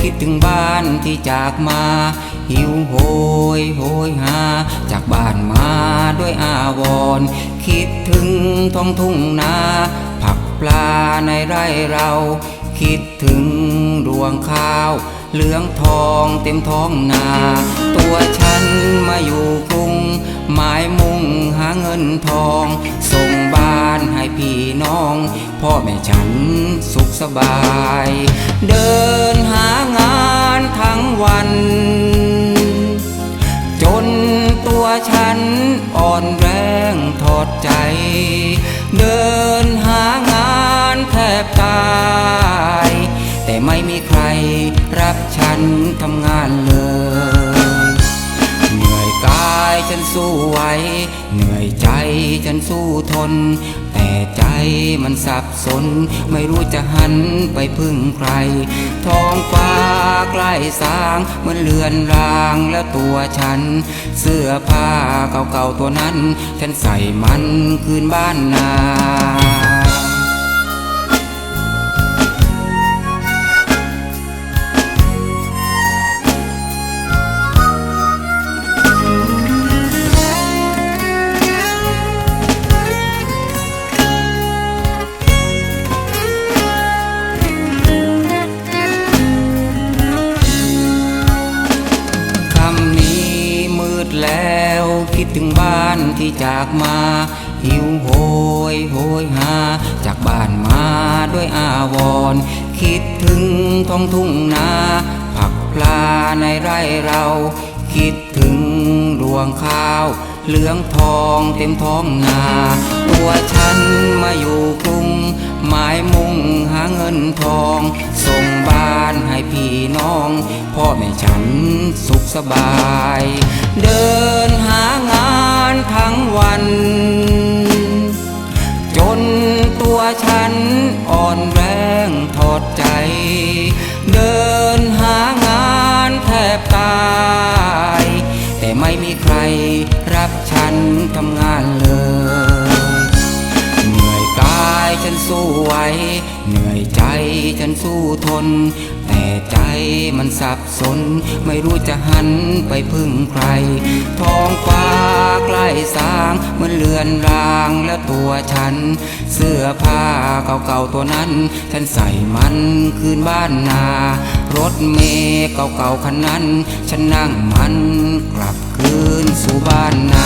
คิดถึงบ้านที่จากมา หิวโหยโหยหา จากบ้านมาด้วยอาวร คิดถึงท้องทุ่งนา ผักปลาในไร่เรา คิดถึงรวงข้าว เหลืองทองเต็มท้องนา ตัวฉันมาอยู่กรุง หมายมุ่งหาเงินทอง ส่งบ้านให้พี่น้อง พ่อแม่ฉันสุขสบาย เดินันอ่อนแรงถอดใจ เดินหางานแทบตาย แต่ไม่มีใครรับฉันทำงานเลยายฉันสู้ไหวเหนื่อยใจฉันสู้ทน แต่ใจมันสับสน ไม่รู้จะหันไปพึ่งใคร ท้องฟ้าใกล้สางเหมือนเลือนรางแล้วตัวฉัน เสื้อผ้าเก่าๆตัวนั้น ฉันใส่มันคืนบ้านนา แล้วคิดถึงบ้านที่จากมา หิวโหยโหยหา จากบ้านมาด้วยอาวร คิดถึงท้องทุ่งนา ผักปลาในไร่เรา คิดถึงรวงข้าว เหลืองทองเต็มท้องนา ตัวฉันมาอยู่กรุงหมายมุ่งหาเงินทอง ให้ฉันสุขสบาย เดินหางานทั้งวัน ทน แต่ใจมันสับสน ไม่รู้จะหันไปพึ่งใคร ท้องฟ้าใกล้สางเหมือนเลือนรางแล้วตัวฉัน เสื้อผ้าเก่าๆตัวนั้น ฉันใส่มันคืนบ้านนา รถเมย์เก่าๆคันนั้น ฉันนั่งมันกลับคืนสู่บ้านนา